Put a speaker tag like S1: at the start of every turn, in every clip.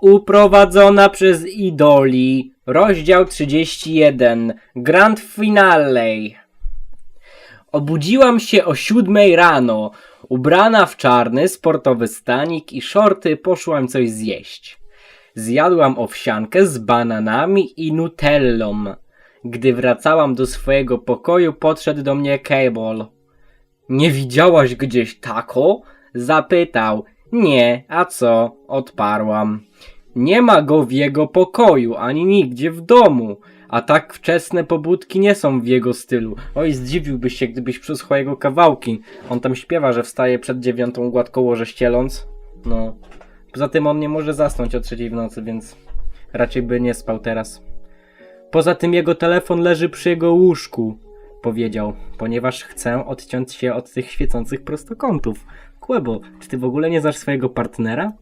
S1: Uprowadzona przez idoli. Rozdział 31. Grand Finale. Obudziłam się o siódmej rano. Ubrana w czarny, sportowy stanik i shorty poszłam coś zjeść. Zjadłam owsiankę z bananami i nutellą. Gdy wracałam do swojego pokoju, podszedł do mnie Cable. Nie widziałaś gdzieś tako? Zapytał. Nie, a co? Odparłam. Nie ma go w jego pokoju, ani nigdzie w domu. A tak wczesne pobudki nie są w jego stylu. Oj, zdziwiłbyś się, gdybyś przysłuchał jego kawałki. On tam śpiewa, że wstaje przed dziewiątą gładko łoże ścieląc. No. Poza tym on nie może zasnąć o trzeciej w nocy, więc raczej by nie spał teraz. Poza tym jego telefon leży przy jego łóżku, powiedział, ponieważ chcę odciąć się od tych świecących prostokątów. Kłebo, czy ty w ogóle nie znasz swojego partnera?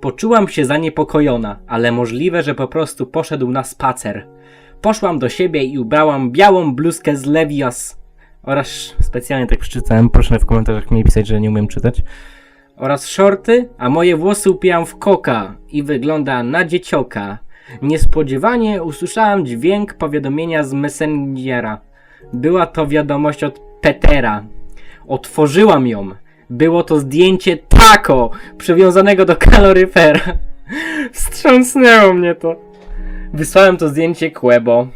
S1: Poczułam się zaniepokojona, ale możliwe, że po prostu poszedł na spacer. Poszłam do siebie i ubrałam białą bluzkę z Levias oraz specjalnie tak przeczytałem, proszę w komentarzach mi pisać, że nie umiem czytać. Oraz shorty, a moje włosy upijam w koka i wygląda na dziecioka. Niespodziewanie usłyszałam dźwięk powiadomienia z Messengera. Była to wiadomość od Petera. Otworzyłam ją. Było to zdjęcie tako, przywiązanego do kaloryfera. Wstrząsnęło mnie to. Wysłałem to zdjęcie Kłebo.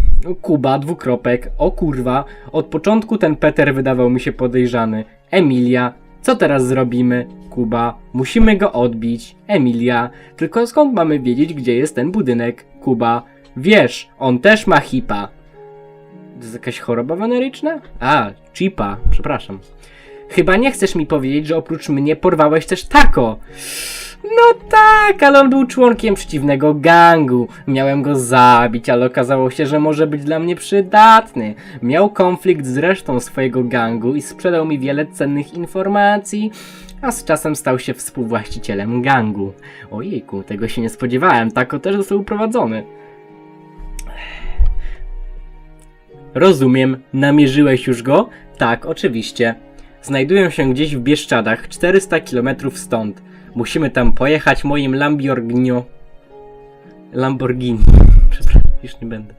S1: Kuba, dwukropek. O kurwa, od początku ten Peter wydawał mi się podejrzany. Emilia, co teraz zrobimy? Kuba, musimy go odbić. Emilia, tylko skąd mamy wiedzieć, gdzie jest ten budynek? Kuba, wiesz, on też ma hipa. To jest jakaś choroba weneryczna? A, chipa, przepraszam. Chyba nie chcesz mi powiedzieć, że oprócz mnie porwałeś też tako. No tak, ale on był członkiem przeciwnego gangu. Miałem go zabić, ale okazało się, że może być dla mnie przydatny. Miał konflikt z resztą swojego gangu i sprzedał mi wiele cennych informacji, a z czasem stał się współwłaścicielem gangu. Ojejku, tego się nie spodziewałem. Tako też został uprowadzony. Rozumiem, namierzyłeś już go? Tak, oczywiście. Znajdują się gdzieś w Bieszczadach, 400 km stąd. Musimy tam pojechać moim Lamborghini. Lamborghini. Przepraszam, już nie będę.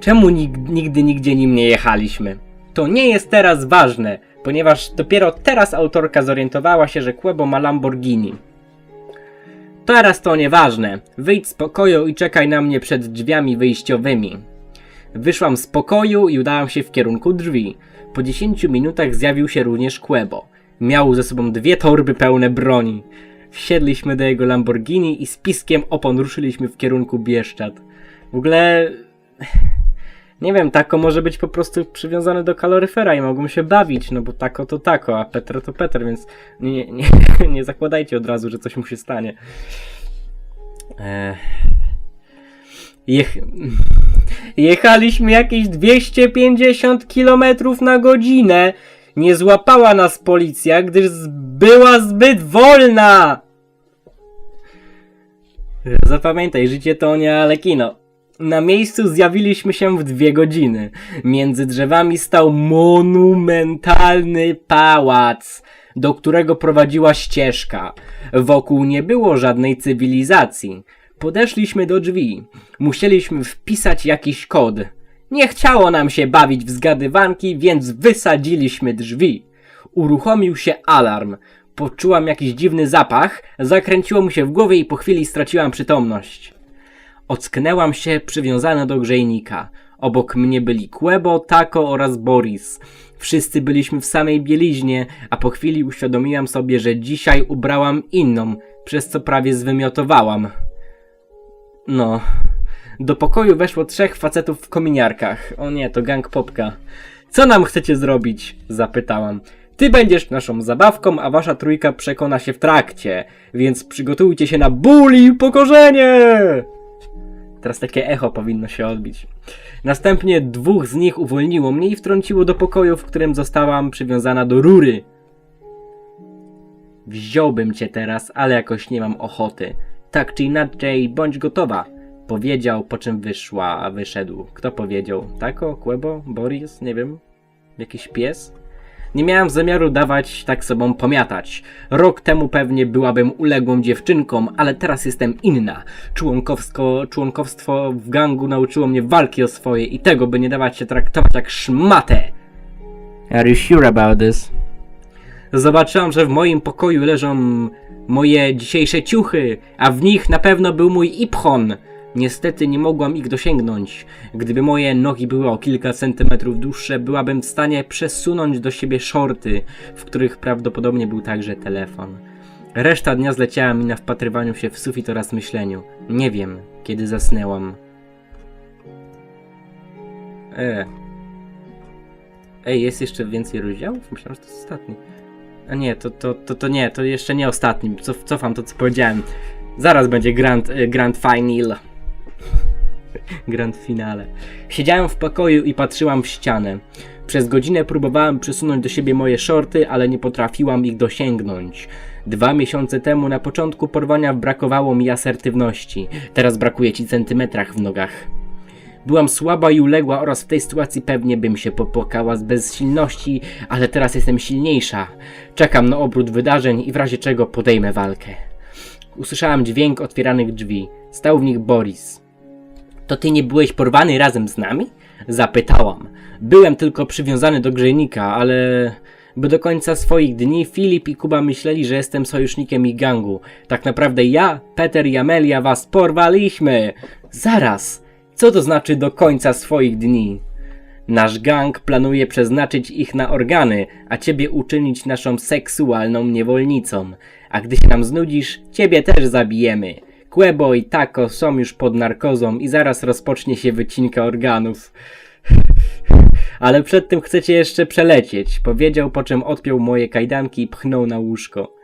S1: Czemu nig- nigdy nigdzie nim nie jechaliśmy? To nie jest teraz ważne, ponieważ dopiero teraz autorka zorientowała się, że Quebo ma Lamborghini. Teraz to nieważne. Wyjdź z pokoju i czekaj na mnie przed drzwiami wyjściowymi. Wyszłam z pokoju i udałam się w kierunku drzwi. Po 10 minutach zjawił się również Quebo. Miał ze sobą dwie torby pełne broni. Wsiedliśmy do jego Lamborghini i z piskiem opon ruszyliśmy w kierunku Bieszczad. W ogóle... Nie wiem, tako może być po prostu przywiązany do kaloryfera i mogą się bawić, no bo tako to tako, a Petro to Peter, więc nie, nie, nie zakładajcie od razu, że coś mu się stanie. Ech. Jech... Jechaliśmy jakieś 250 km na godzinę. Nie złapała nas policja, gdyż była zbyt wolna. Zapamiętaj, życie to nie ale kino. Na miejscu zjawiliśmy się w dwie godziny. Między drzewami stał monumentalny pałac, do którego prowadziła ścieżka. Wokół nie było żadnej cywilizacji. Podeszliśmy do drzwi. Musieliśmy wpisać jakiś kod. Nie chciało nam się bawić w zgadywanki, więc wysadziliśmy drzwi. Uruchomił się alarm. Poczułam jakiś dziwny zapach, zakręciło mi się w głowie i po chwili straciłam przytomność. Ocknęłam się przywiązana do grzejnika. Obok mnie byli Quebo, Taco oraz Boris. Wszyscy byliśmy w samej bieliźnie, a po chwili uświadomiłam sobie, że dzisiaj ubrałam inną, przez co prawie zwymiotowałam. No. Do pokoju weszło trzech facetów w kominiarkach. O nie, to gang popka. Co nam chcecie zrobić? Zapytałam. Ty będziesz naszą zabawką, a wasza trójka przekona się w trakcie, więc przygotujcie się na ból i upokorzenie! Teraz takie echo powinno się odbić. Następnie dwóch z nich uwolniło mnie i wtrąciło do pokoju, w którym zostałam przywiązana do rury. Wziąłbym cię teraz, ale jakoś nie mam ochoty. Tak czy inaczej, bądź gotowa. Powiedział, po czym wyszła, a wyszedł. Kto powiedział? Tako? Kłebo? Boris? Nie wiem. Jakiś pies? Nie miałam zamiaru dawać tak sobą pomiatać. Rok temu pewnie byłabym uległą dziewczynką, ale teraz jestem inna. Członkowsko, członkowstwo w gangu nauczyło mnie walki o swoje i tego, by nie dawać się traktować jak szmatę. Are you sure about this? Zobaczyłam, że w moim pokoju leżą moje dzisiejsze ciuchy, a w nich na pewno był mój iphon. Niestety nie mogłam ich dosięgnąć. Gdyby moje nogi były o kilka centymetrów dłuższe, byłabym w stanie przesunąć do siebie shorty, w których prawdopodobnie był także telefon. Reszta dnia zleciała mi na wpatrywaniu się w sufit oraz myśleniu. Nie wiem, kiedy zasnęłam. E. Ej, jest jeszcze więcej rozdziałów? Myślałem, że to jest ostatni. A nie, to, to, to, to nie, to jeszcze nie ostatni. Cof, cofam to, co powiedziałem. Zaraz będzie Grand, y, grand Final. grand Finale. Siedziałem w pokoju i patrzyłam w ścianę. Przez godzinę próbowałem przesunąć do siebie moje shorty, ale nie potrafiłam ich dosięgnąć. Dwa miesiące temu na początku porwania brakowało mi asertywności. Teraz brakuje ci centymetrach w nogach. Byłam słaba i uległa oraz w tej sytuacji pewnie bym się popłakała z bezsilności, ale teraz jestem silniejsza. Czekam na obrót wydarzeń i w razie czego podejmę walkę. Usłyszałam dźwięk otwieranych drzwi. Stał w nich Boris. To ty nie byłeś porwany razem z nami? Zapytałam. Byłem tylko przywiązany do grzejnika, ale... By do końca swoich dni Filip i Kuba myśleli, że jestem sojusznikiem ich gangu. Tak naprawdę ja, Peter i Amelia was porwaliśmy. Zaraz! Co to znaczy do końca swoich dni? Nasz gang planuje przeznaczyć ich na organy, a ciebie uczynić naszą seksualną niewolnicą. A gdy się nam znudzisz, ciebie też zabijemy. Quebo i Taco są już pod narkozą i zaraz rozpocznie się wycinka organów. Ale przed tym chcecie jeszcze przelecieć, powiedział, po czym odpiął moje kajdanki i pchnął na łóżko.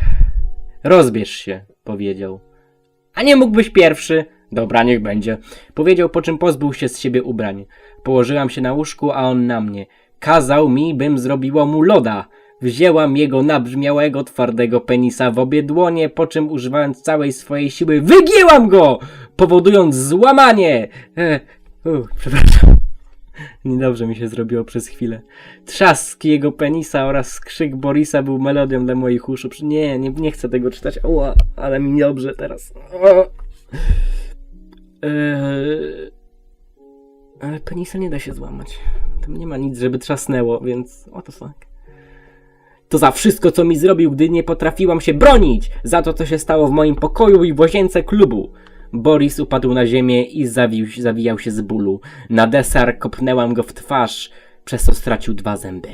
S1: Rozbierz się, powiedział. A nie mógłbyś pierwszy? Dobra, niech będzie. Powiedział, po czym pozbył się z siebie ubrań. Położyłam się na łóżku, a on na mnie. Kazał mi, bym zrobiła mu loda. Wzięłam jego nabrzmiałego, twardego penisa w obie dłonie, po czym używając całej swojej siły wygięłam go, powodując złamanie. E, u, przepraszam. Niedobrze mi się zrobiło przez chwilę. Trzask jego penisa oraz krzyk Borisa był melodią dla moich uszu. Nie, nie, nie chcę tego czytać. Oła, ale mi dobrze teraz. O. Eee, ale penisa nie da się złamać. Tam nie ma nic, żeby trzasnęło, więc what the fuck. To za wszystko, co mi zrobił, gdy nie potrafiłam się bronić! Za to, co się stało w moim pokoju i w łazience klubu! Boris upadł na ziemię i zawił, zawijał się z bólu. Na deser kopnęłam go w twarz, przez co stracił dwa zęby.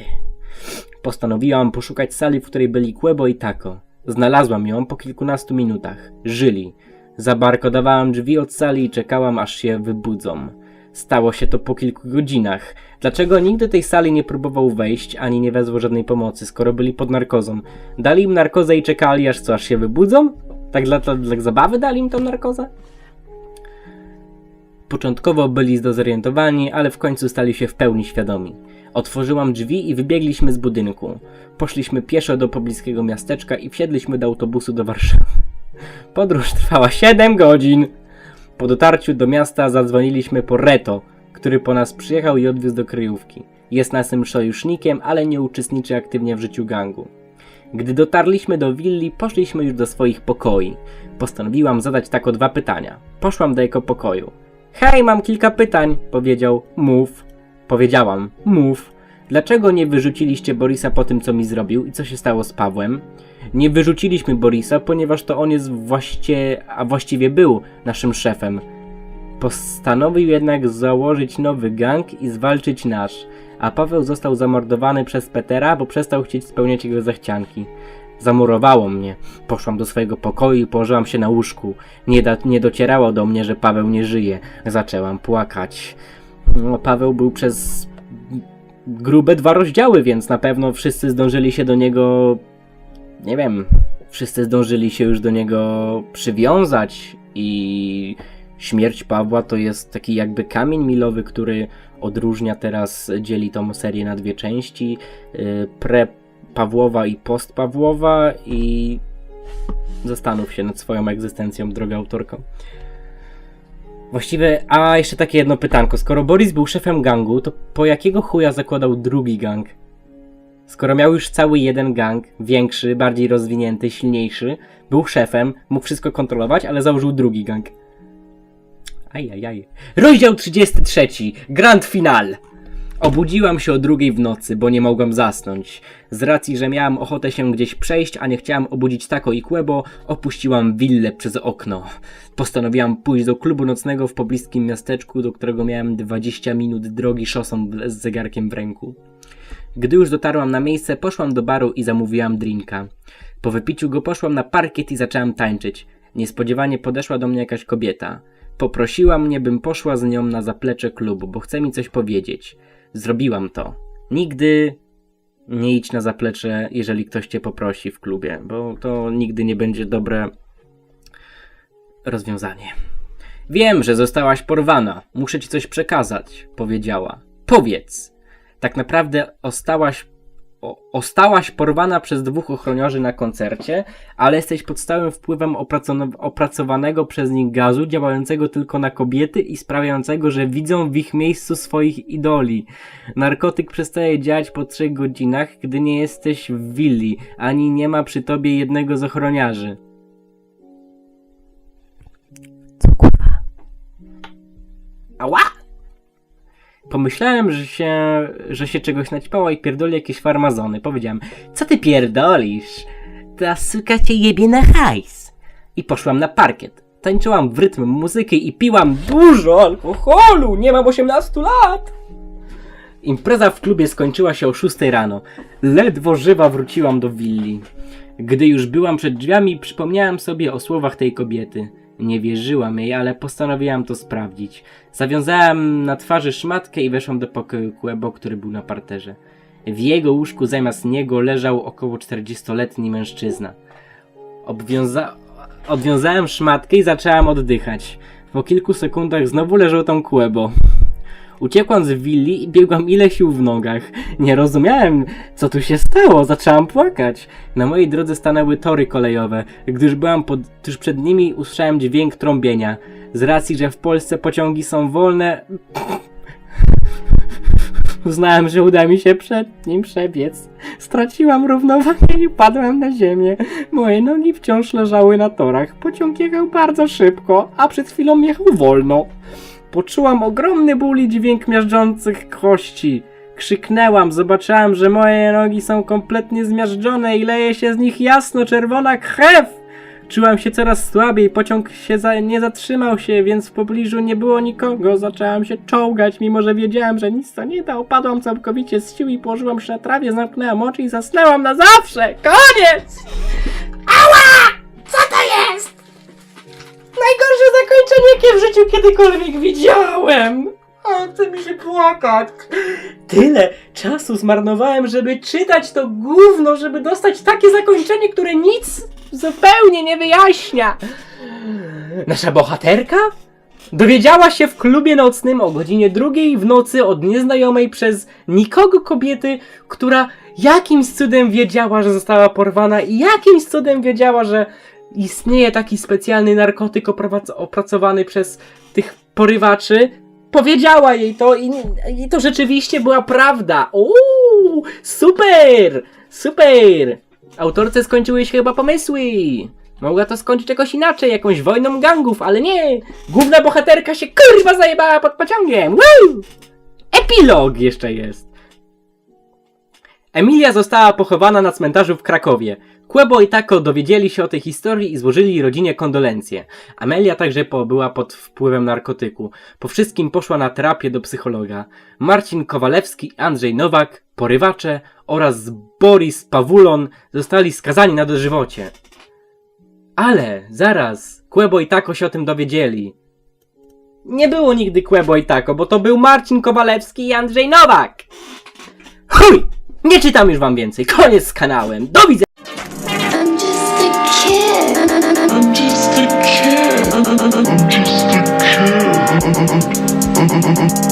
S1: Postanowiłam poszukać sali, w której byli Quebo i Taco. Znalazłam ją po kilkunastu minutach. Żyli. Zabarkodowałam drzwi od sali i czekałam, aż się wybudzą. Stało się to po kilku godzinach. Dlaczego nikt do tej sali nie próbował wejść, ani nie wezwał żadnej pomocy, skoro byli pod narkozą? Dali im narkozę i czekali, aż co, aż się wybudzą? Tak dla, dla, dla zabawy dali im tą narkozę? Początkowo byli zdezorientowani, ale w końcu stali się w pełni świadomi. Otworzyłam drzwi i wybiegliśmy z budynku. Poszliśmy pieszo do pobliskiego miasteczka i wsiedliśmy do autobusu do Warszawy. Podróż trwała 7 godzin. Po dotarciu do miasta zadzwoniliśmy po Reto, który po nas przyjechał i odwiózł do kryjówki. Jest naszym sojusznikiem, ale nie uczestniczy aktywnie w życiu gangu. Gdy dotarliśmy do willi, poszliśmy już do swoich pokoi. Postanowiłam zadać tako dwa pytania. Poszłam do jego pokoju. Hej, mam kilka pytań, powiedział. Mów. Powiedziałam. Mów. Dlaczego nie wyrzuciliście Borisa po tym, co mi zrobił i co się stało z Pawłem? Nie wyrzuciliśmy Borisa, ponieważ to on jest właście, a właściwie był naszym szefem. Postanowił jednak założyć nowy gang i zwalczyć nasz, a Paweł został zamordowany przez Petera, bo przestał chcieć spełniać jego zachcianki. Zamurowało mnie. Poszłam do swojego pokoju i położyłam się na łóżku. Nie, da, nie docierało do mnie, że Paweł nie żyje. Zaczęłam płakać. No, Paweł był przez grube dwa rozdziały, więc na pewno wszyscy zdążyli się do niego. Nie wiem. Wszyscy zdążyli się już do niego przywiązać i śmierć Pawła to jest taki jakby kamień milowy, który odróżnia teraz, dzieli tą serię na dwie części. Yy, Pre Pawłowa i post Pawłowa i zastanów się nad swoją egzystencją, droga autorko. Właściwie, a jeszcze takie jedno pytanko. Skoro Boris był szefem gangu, to po jakiego chuja zakładał drugi gang? Skoro miał już cały jeden gang, większy, bardziej rozwinięty, silniejszy, był szefem, mógł wszystko kontrolować, ale założył drugi gang. Ajajaj. Rozdział 33. Grand Final. Obudziłam się o drugiej w nocy, bo nie mogłam zasnąć. Z racji, że miałam ochotę się gdzieś przejść, a nie chciałam obudzić Tako i Kłebo, opuściłam willę przez okno. Postanowiłam pójść do klubu nocnego w pobliskim miasteczku, do którego miałem 20 minut drogi szosą z zegarkiem w ręku. Gdy już dotarłam na miejsce, poszłam do baru i zamówiłam drinka. Po wypiciu go poszłam na parkiet i zaczęłam tańczyć. Niespodziewanie podeszła do mnie jakaś kobieta. Poprosiła mnie, bym poszła z nią na zaplecze klubu, bo chce mi coś powiedzieć. Zrobiłam to. Nigdy nie idź na zaplecze, jeżeli ktoś cię poprosi w klubie, bo to nigdy nie będzie dobre rozwiązanie. Wiem, że zostałaś porwana. Muszę ci coś przekazać, powiedziała. Powiedz. Tak naprawdę ostałaś, ostałaś porwana przez dwóch ochroniarzy na koncercie, ale jesteś pod stałym wpływem opracow- opracowanego przez nich gazu, działającego tylko na kobiety i sprawiającego, że widzą w ich miejscu swoich idoli. Narkotyk przestaje działać po trzech godzinach, gdy nie jesteś w willi, ani nie ma przy tobie jednego z ochroniarzy. Co kurwa? Ała! Pomyślałem, że się, że się czegoś naćpała i pierdoli jakieś farmazony. Powiedziałem, co ty pierdolisz? Ta suka cię jebie na hajs. I poszłam na parkiet. Tańczyłam w rytm muzyki i piłam dużo alkoholu. Nie mam 18 lat. Impreza w klubie skończyła się o 6 rano. Ledwo żywa wróciłam do willi. Gdy już byłam przed drzwiami, przypomniałam sobie o słowach tej kobiety. Nie wierzyłam jej, ale postanowiłam to sprawdzić. Zawiązałam na twarzy szmatkę i weszłam do pokoju Kłebo, który był na parterze. W jego łóżku zamiast niego leżał około 40-letni mężczyzna. Obwiąza... Odwiązałem szmatkę i zaczęłam oddychać. Po kilku sekundach znowu leżał tam Kłebo. Uciekłam z willi i biegłam ile sił w nogach. Nie rozumiałem, co tu się stało. Zaczęłam płakać. Na mojej drodze stanęły tory kolejowe. Gdyż byłam pod, przed nimi, usłyszałem dźwięk trąbienia. Z racji, że w Polsce pociągi są wolne, uznałem, że uda mi się przed nim przebiec. Straciłam równowagę i padłem na ziemię. Moje nogi wciąż leżały na torach. Pociąg jechał bardzo szybko, a przed chwilą jechał wolno. Poczułam ogromny ból i dźwięk miażdżących kości. Krzyknęłam, zobaczyłam, że moje nogi są kompletnie zmiażdżone i leje się z nich jasno-czerwona krew. Czułam się coraz słabiej, pociąg się za, nie zatrzymał się, więc w pobliżu nie było nikogo. Zaczęłam się czołgać, mimo że wiedziałam, że nic to nie da. Upadłam całkowicie z sił i położyłam się na trawie, zamknęłam oczy i zasnęłam na zawsze. Koniec! Ała! Najgorsze zakończenie, jakie w życiu kiedykolwiek widziałem. O, chce mi się płakać. Tyle czasu zmarnowałem, żeby czytać to gówno, żeby dostać takie zakończenie, które nic zupełnie nie wyjaśnia. Nasza bohaterka dowiedziała się w klubie nocnym o godzinie drugiej w nocy od nieznajomej przez nikogo kobiety, która jakimś cudem wiedziała, że została porwana i jakimś cudem wiedziała, że istnieje taki specjalny narkotyk oprac- opracowany przez tych porywaczy. Powiedziała jej to i, i to rzeczywiście była prawda. Uuu, super! Super! Autorce skończyły się chyba pomysły. Mogła to skończyć jakoś inaczej, jakąś wojną gangów, ale nie! Główna bohaterka się kurwa zajebała pod pociągiem! Woo! Epilog jeszcze jest. Emilia została pochowana na cmentarzu w Krakowie. Kłebo i Tako dowiedzieli się o tej historii i złożyli rodzinie kondolencje. Amelia także była pod wpływem narkotyku. Po wszystkim poszła na terapię do psychologa. Marcin Kowalewski Andrzej Nowak, porywacze oraz Boris Pawulon zostali skazani na dożywocie. Ale zaraz, Kłebo i Tako się o tym dowiedzieli. Nie było nigdy Kłebo i Tako, bo to był Marcin Kowalewski i Andrzej Nowak. Chuj! Nie czytam już wam więcej. Koniec z kanałem. Do widzenia.
S2: I'm just a kid.
S3: I'm just a kid. I'm just a kid.